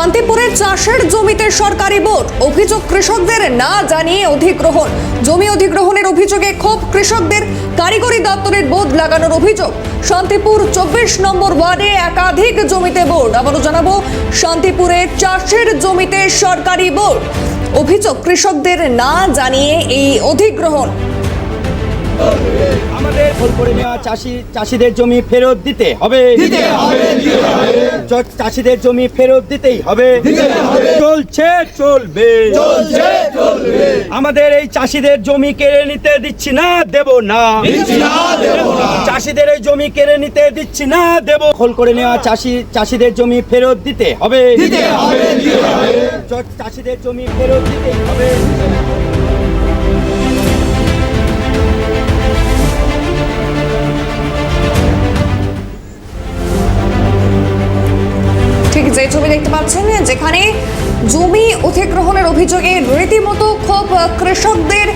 শান্তিপুরে চাষের জমিতে সরকারি বোর্ড অভিযোগ কৃষকদের না জানিয়ে অধিগ্রহণ। জমি অধিগ্রহণের অভিযোগে ক্ষোভ কৃষকদের। কারিগরি দপ্তরের বোর্ড লাগানোর অভিযোগ। শান্তিপুর চব্বিশ নম্বর ওয়ার্ডে একাধিক জমিতে বোর্ড আবারও জানাব, শান্তিপুরে চাষের জমিতে সরকারি বোর্ড অভিযোগ কৃষকদের না জানিয়ে এই অধিগ্রহণ। আমাদের ভুল করে নেওয়া চাষি চাষিদের জমি ফেরত দিতে হবে। চাষিদের জমি ফেরত দিতেই হবে। চলছে চলবে। আমাদের এই চাষিদের জমি কেড়ে নিতে দিচ্ছি না দেব না। চাষিদের এই জমি কেড়ে নিতে দিচ্ছি না দেব। খোল করে নেওয়া চাষি চাষিদের জমি ফেরত দিতে হবে। চাষিদের জমি ফেরত দিতে হবে। পাচ্ছেন যেখানে জমি অধিগ্রহণের অভিযোগে রীতিমতো ক্ষোভ কৃষকদের।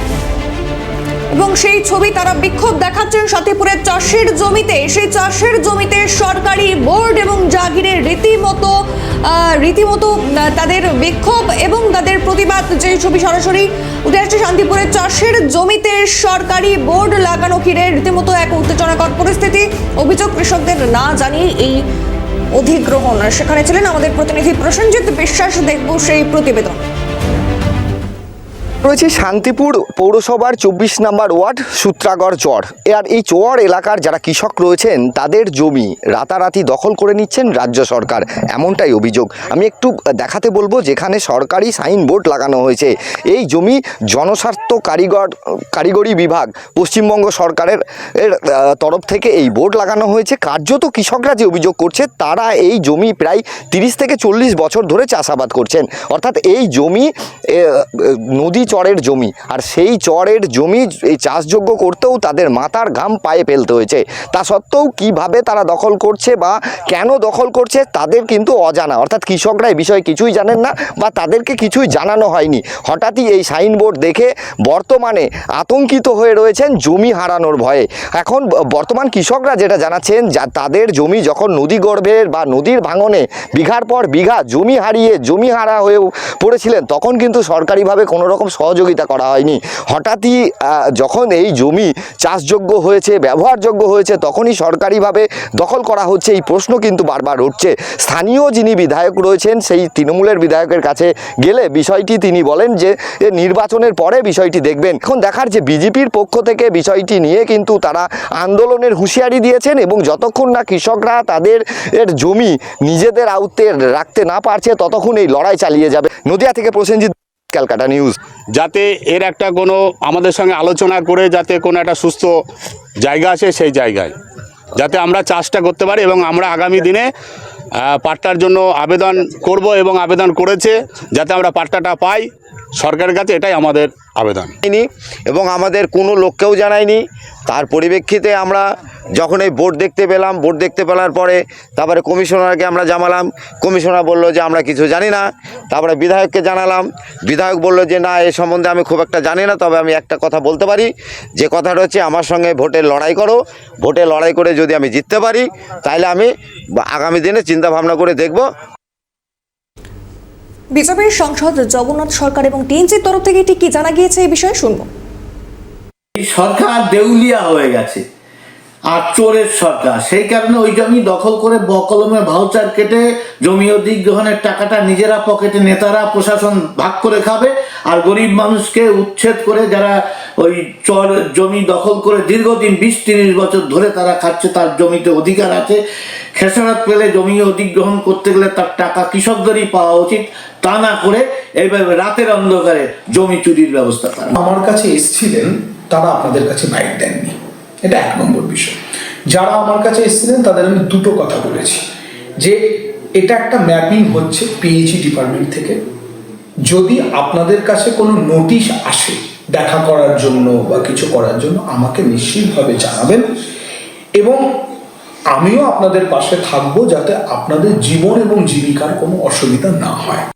এবং সেই ছবি তারা বিক্ষোভ দেখাচ্ছেন শান্তিপুরের চাষের জমিতে। সেই চাষের জমিতে সরকারি বোর্ড এবং জাগিরের রীতিমতো রীতিমতো তাদের বিক্ষোভ এবং তাদের প্রতিবাদ যে ছবি সরাসরি উঠে আসছে শান্তিপুরের চাষের জমিতে সরকারি বোর্ড লাগানো ঘিরে রীতিমতো এক উত্তেজনাকর পরিস্থিতি। অভিযোগ কৃষকদের না জানিয়ে এই অধিগ্রহণ। সেখানে ছিলেন আমাদের প্রতিনিধি প্রসেনজিৎ বিশ্বাস দেখব সেই প্রতিবেদন। রয়েছে শান্তিপুর পৌরসভার চব্বিশ নম্বর ওয়ার্ড সূত্রাগড় চর। আর এই চর এলাকার যারা কৃষক রয়েছেন, তাদের জমি রাতারাতি দখল করে নিচ্ছেন রাজ্য সরকার। এমনটাই অভিযোগ। আমি একটু দেখাতে বলব যেখানে সরকারি সাইনবোর্ড লাগানো হয়েছে। এই জমি জনস্বার্থ কারিগর, কারিগরি বিভাগ, পশ্চিমবঙ্গ সরকারের, এর তরফ থেকে এই বোর্ড লাগানো হয়েছে। কার্যত কৃষকরা যে অভিযোগ করছে, তারা এই জমি প্রায় তিরিশ থেকে চল্লিশ বছর ধরে চাষাবাদ করছেন। অর্থাৎ এই জমি নদী চরের জমি। আর সেই চরের জমি এই চাষযোগ্য করতেও তাদের মাথার ঘাম পায়ে ফেলতে হয়েছে। তা সত্ত্বেও কীভাবে তারা দখল করছে বা কেন দখল করছে তাদের কিন্তু অজানা। অর্থাৎ কৃষকরা এই বিষয়ে কিছুই জানেন না বা তাদেরকে কিছুই জানানো হয়নি। হঠাৎই এই সাইনবোর্ড দেখে বর্তমানে আতঙ্কিত হয়ে রয়েছেন জমি হারানোর ভয়ে। এখন বর্তমান কৃষকরা যেটা জানাচ্ছেন, যা তাদের জমি যখন নদী গর্ভের বা নদীর ভাঙনে বিঘার পর বিঘা জমি হারিয়ে জমি হারা হয়ে পড়েছিলেন, তখন কিন্তু সরকারিভাবে কোনো রকম সহযোগিতা করা হয়নি। হঠাৎই যখন এই জমি চাষযোগ্য হয়েছে, ব্যবহারযোগ্য হয়েছে, তখনই সরকারিভাবে দখল করা হচ্ছে, এই প্রশ্ন কিন্তু বারবার উঠছে। স্থানীয় যিনি বিধায়ক রয়েছেন, সেই তৃণমূলের বিধায়কের কাছে গেলে বিষয়টি তিনি বলেন যে নির্বাচনের পরে বিষয়টি দেখবেন। এখন দেখার যে বিজেপির পক্ষ থেকে বিষয়টি নিয়ে কিন্তু তারা আন্দোলনের হুঁশিয়ারি দিয়েছেন এবং যতক্ষণ না কৃষকরা তাদের এর জমি নিজেদের আওত্তে রাখতে না পারছে, ততক্ষণ এই লড়াই চালিয়ে যাবে। নদিয়া থেকে প্রসেনজিৎ ক্যালকাটা নিউজ। যাতে এর একটা কোনো আমাদের সঙ্গে আলোচনা করে যাতে কোনো একটা সুস্থ জায়গা আছে সেই জায়গায়। যাতে আমরা চাষটা করতে পারি এবং আমরা আগামী দিনে পাট্টার জন্য আবেদন করব এবং আবেদন করেছে, যাতে আমরা পাট্টাটা পাই। সরকারের কাছে এটাই আমাদের আবেদন। এবং আমাদের কোনো লোককেও জানায়নি তার পরিপ্রেক্ষিতে আমরা যখন এই বোর্ড দেখতে পেলাম, বোর্ড দেখতে পেলার পরে তারপরে কমিশনারকে আমরা জানালাম। কমিশনার বলল যে, আমরা কিছু জানি না। তারপরে বিধায়ককে জানালাম। বিধায়ক বলল যে, না, এ সম্বন্ধে আমি খুব একটা জানি না, তবে আমি একটা কথা বলতে পারি। যে কথাটা হচ্ছে আমার সঙ্গে ভোটে লড়াই করো। ভোটে লড়াই করে যদি আমি জিততে পারি তাহলে আমি আগামী দিনে চিন্তা ভাবনা করে দেখব বিজেপির সংসদ জগন্নাথ সরকার এবং টিএনসির তরফ থেকে ঠিক কি জানা গিয়েছে এই বিষয়ে শুনব। সরকার দেউলিয়া হয়ে গেছে, আর চোরের সরকার। সেই কারণে ওই জমি দখল করে বকলমে ভাউচার কেটে জমি অধিগ্রহণের টাকাটা নিজেরা পকেটে, নেতারা, প্রশাসন ভাগ করে খাবে। আর গরিব মানুষকে উচ্ছেদ করে যারা ওই চর জমি দখল করে দীর্ঘদিন বিশ তিরিশ বছর ধরে তারা খাচ্ছে, তার জমিতে অধিকার আছে। খেসারত পেলে জমি অধিগ্রহণ করতে গেলে তার টাকা কৃষকদেরই পাওয়া উচিত। তা না করে এইভাবে রাতের অন্ধকারে জমি চুরির ব্যবস্থা করা। আমার কাছে এসেছিলেন, তারা আপনাদের কাছে বাইক দেননি। এটা এক নম্বর বিষয়। যারা আমার কাছে এসেছিলেন, তাদের আমি দুটো কথা বলেছি। যে এটা একটা ম্যাপিং হচ্ছে পিএইচই ডিপার্টমেন্ট থেকে। যদি আপনাদের কাছে কোনো নোটিশ আসে দেখা করার জন্য বা কিছু করার জন্য, আমাকে নিশ্চিতভাবে জানাবেন। এবং আমিও আপনাদের পাশে থাকব যাতে আপনাদের জীবন এবং জীবিকার কোনো অসুবিধা না হয়।